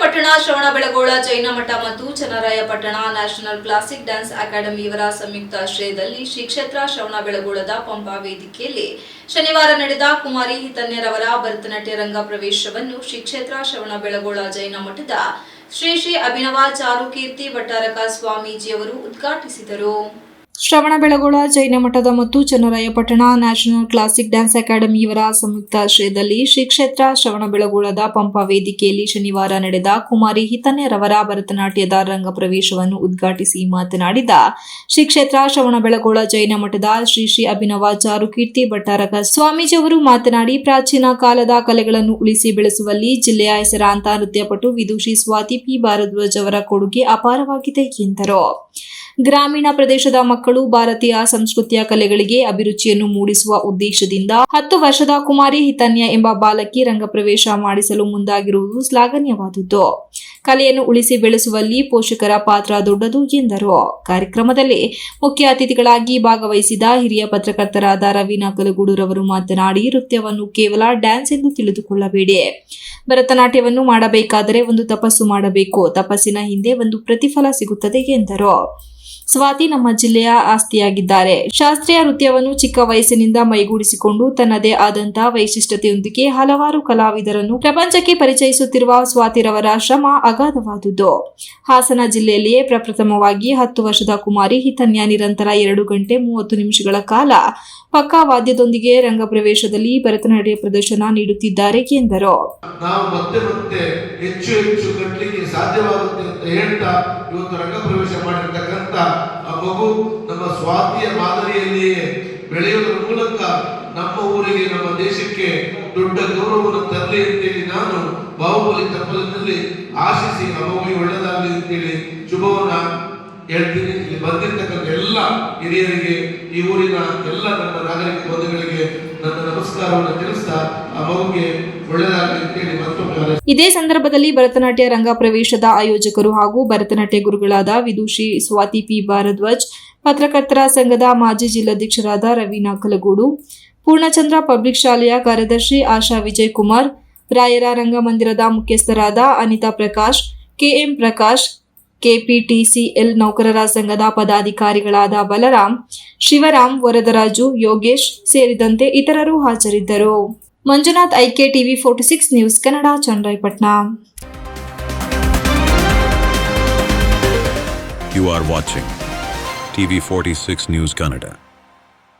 ಚನ್ನರಾಯಪಟ್ಟಣ ಶ್ರವಣಬೆಳಗೊಳ ಜೈನ ಮಠ ಮತ್ತು Channarayapatna national classic dance academy ಇವರ ಸಂಯುಕ್ತಾಶ್ರಯದಲ್ಲಿ ಶ್ರೀ ಕ್ಷೇತ್ರ ಶ್ರವಣಬೆಳಗೊಳದ ಪಂಪಾ ವೇದಿಕೆಯಲ್ಲಿ ಶನಿವಾರ ನಡೆದ ಕುಮಾರಿ ಹಿತನ್ಯರವರ ಭರತನಾಟ್ಯ ರಂಗ ಪ್ರವೇಶವನ್ನು ಶ್ರೀ ಕ್ಷೇತ್ರ ಶ್ರವಣಬೆಳಗೊಳ ಜೈನ ಮಠದ ಶ್ರೀ ಶ್ರೀ ಅಭಿನವ ಚಾರುಕೀರ್ತಿ ಭಟ್ಟಾರಕ ಸ್ವಾಮೀಜಿಯವರು ಉದ್ಘಾಟಿಸಿದರು. ಶ್ರವಣಬೆಳಗೊಳ ಜೈನ ಮಠದ ಮತ್ತು Channarayapatna national classic dance academy ಇವರ ಸಂಯುಕ್ತಾಶ್ರಯದಲ್ಲಿ ಶ್ರೀ ಕ್ಷೇತ್ರ ಶ್ರವಣಬೆಳಗೊಳದ ಪಂಪ ವೇದಿಕೆಯಲ್ಲಿ ಶನಿವಾರ ನಡೆದ ಕುಮಾರಿ ಹಿತನ್ಯರವರ ಭರತನಾಟ್ಯದ ರಂಗ ಪ್ರವೇಶವನ್ನು ಉದ್ಘಾಟಿಸಿ ಮಾತನಾಡಿದ ಶ್ರೀ ಕ್ಷೇತ್ರ ಶ್ರವಣಬೆಳಗೊಳ ಜೈನ ಮಠದ ಶ್ರೀ ಶ್ರೀ ಅಭಿನವ ಚಾರುಕೀರ್ತಿ ಭಟ್ಟಾರಕ ಸ್ವಾಮೀಜಿಯವರು ಮಾತನಾಡಿ ಪ್ರಾಚೀನ ಕಾಲದ ಕಲೆಗಳನ್ನು ಉಳಿಸಿ ಬೆಳೆಸುವಲ್ಲಿ ಜಿಲ್ಲೆಯ ಹೆಸರಾಂತ ನೃತ್ಯಪಟು ವಿದುಷಿ ಸ್ವಾತಿ ಪಿ. ಭಾರದ್ವಾಜ್ ಅವರ ಕೊಡುಗೆ ಅಪಾರವಾಗಿದೆ ಎಂದರು. ಗ್ರಾಮೀಣ ಪ್ರದೇಶದ ಮಕ್ಕಳು ಭಾರತೀಯ ಸಂಸ್ಕೃತಿಯ ಕಲೆಗಳಿಗೆ ಅಭಿರುಚಿಯನ್ನು ಮೂಡಿಸುವ ಉದ್ದೇಶದಿಂದ ಹತ್ತು ವರ್ಷದ ಕುಮಾರಿ ಹಿತನ್ಯ ಎಂಬ ಬಾಲಕಿ ರಂಗಪ್ರವೇಶ ಮಾಡಿಸಲು ಮುಂದಾಗಿರುವುದು ಶ್ಲಾಘನೀಯವಾದುದು ಕಲೆಯನ್ನು ಉಳಿಸಿ ಬೆಳೆಸುವಲ್ಲಿ ಪೋಷಕರ ಪಾತ್ರ ದೊಡ್ಡದು ಎಂದರು. ಕಾರ್ಯಕ್ರಮದಲ್ಲಿ ಮುಖ್ಯ ಅತಿಥಿಗಳಾಗಿ ಭಾಗವಹಿಸಿದ ಹಿರಿಯ ಪತ್ರಕರ್ತರಾದ ರವೀನಾ ಕಲಗೂಡುರವರು ಮಾತನಾಡಿ, ನೃತ್ಯವನ್ನು ಕೇವಲ ಡ್ಯಾನ್ಸ್ ಎಂದು ತಿಳಿದುಕೊಳ್ಳಬೇಡಿ. ಭರತನಾಟ್ಯವನ್ನು ಮಾಡಬೇಕಾದರೆ ಒಂದು ತಪಸ್ಸು ಮಾಡಬೇಕು. ತಪಸ್ಸಿನ ಹಿಂದೆ ಒಂದು ಪ್ರತಿಫಲ ಸಿಗುತ್ತದೆ ಎಂದರು. ಸ್ವಾತಿ ನಮ್ಮ ಜಿಲ್ಲೆಯ ಆಸ್ತಿಯಾಗಿದ್ದಾರೆ. ಶಾಸ್ತ್ರೀಯ ನೃತ್ಯವನ್ನು ಚಿಕ್ಕ ವಯಸ್ಸಿನಿಂದ ಮೈಗೂಡಿಸಿಕೊಂಡು ತನ್ನದೇ ಆದಂತಹ ವೈಶಿಷ್ಟ್ಯತೆಯೊಂದಿಗೆ ಹಲವಾರು ಕಲಾವಿದರನ್ನು ಪ್ರಪಂಚಕ್ಕೆ ಪರಿಚಯಿಸುತ್ತಿರುವ ಸ್ವಾತಿರವರ ಶ್ರಮ ಅಗಾಧವಾದುದು. ಹಾಸನ ಜಿಲ್ಲೆಯಲ್ಲಿಯೇ ಪ್ರಪ್ರಥಮವಾಗಿ ಹತ್ತು ವರ್ಷದ ಕುಮಾರಿ ಹಿತನ್ಯ ನಿರಂತರ ಎರಡು ಗಂಟೆ ಮೂವತ್ತು ನಿಮಿಷಗಳ ಕಾಲ ಪಕ್ಕಾ ವಾದ್ಯದೊಂದಿಗೆ ರಂಗಪ್ರವೇಶದಲ್ಲಿ ಭರತನಾಟ್ಯ ಪ್ರದರ್ಶನ ನೀಡುತ್ತಿದ್ದಾರೆ ಎಂದರು. ನಾವು ಮತ್ತೆ ಮತ್ತೆ ಹೆಚ್ಚು ಹೆಚ್ಚು ಕಟ್ಟಲಿಕ್ಕೆ ಸಾಧ್ಯವಾಗುತ್ತೆ ಅಂತ ಹೇಳ್ತಾ ಇವತ್ತು ರಂಗಪ್ರವೇಶ ಮಾಡಿರ್ತಕ್ಕಂಥ ಆ ಮಗು ನಮ್ಮ ಸ್ವಾತಿಯ ಮಾದರಿಯಲ್ಲಿಯೇ ಬೆಳೆಯುವುದರ ಮೂಲಕ ನಮ್ಮ ಊರಿಗೆ, ನಮ್ಮ ದೇಶಕ್ಕೆ ದೊಡ್ಡ ಗೌರವವನ್ನು ತರಲಿ ಅಂತೇಳಿ ನಾನು ಬಾಹುಬಲಿ ತಪ್ಪಲಿನಲ್ಲಿ ಆಶಿಸಿ ಆ ಮಗುವಿಗೆ ಒಳ್ಳೆಯದಾಗಲಿ ಅಂತೇಳಿ ಶುಭವನ್ನ ಹೇಳ್ತೀನಿ. ಇಲ್ಲಿ ಬಂದಿರ್ತಕ್ಕಂಥ ಎಲ್ಲ ಹಿರಿಯರಿಗೆ, ಈ ಊರಿನ ಎಲ್ಲ ನಮ್ಮ ನಾಗರಿಕ ಬಂಧುಗಳಿಗೆ ತಿಳಿಸ್ತಾ ಆ ಮಗುಗೆ ಇದೇ ಸಂದರ್ಭದಲ್ಲಿ ಭರತನಾಟ್ಯ ರಂಗ ಪ್ರವೇಶದ ಆಯೋಜಕರು ಹಾಗೂ ಭರತನಾಟ್ಯ ಗುರುಗಳಾದ ವಿದುಷಿ, ಸ್ವಾತಿ ಪಿ. ಭಾರದ್ವಾಜ್, ಪತ್ರಕರ್ತರ ಸಂಘದ ಮಾಜಿ ಜಿಲ್ಲಾಧ್ಯಕ್ಷರಾದ ರವೀನಾ ಕಲಗೋಡು, ಪೂರ್ಣಚಂದ್ರ ಪಬ್ಲಿಕ್ ಶಾಲೆಯ ಕಾರ್ಯದರ್ಶಿ ಆಶಾ ವಿಜಯ್ ಕುಮಾರ್ ರಾಯರ ರಂಗಮಂದಿರದ ಮುಖ್ಯಸ್ಥರಾದ ಅನಿತಾ ಪ್ರಕಾಶ್ ಕೆಎಂ ಪ್ರಕಾಶ್ ಕೆಪಿಟಿಸಿಎಲ್ ನೌಕರರ ಸಂಘದ ಪದಾಧಿಕಾರಿಗಳಾದ ಬಲರಾಮ್ ಶಿವರಾಮ್ ವರದರಾಜು, ಯೋಗೇಶ್ ಸೇರಿದಂತೆ ಇತರರು ಹಾಜರಿದ್ದರು Manjunath IK TV forty six news, Kannada, Channarayapatna You are watching TV46 News Canada.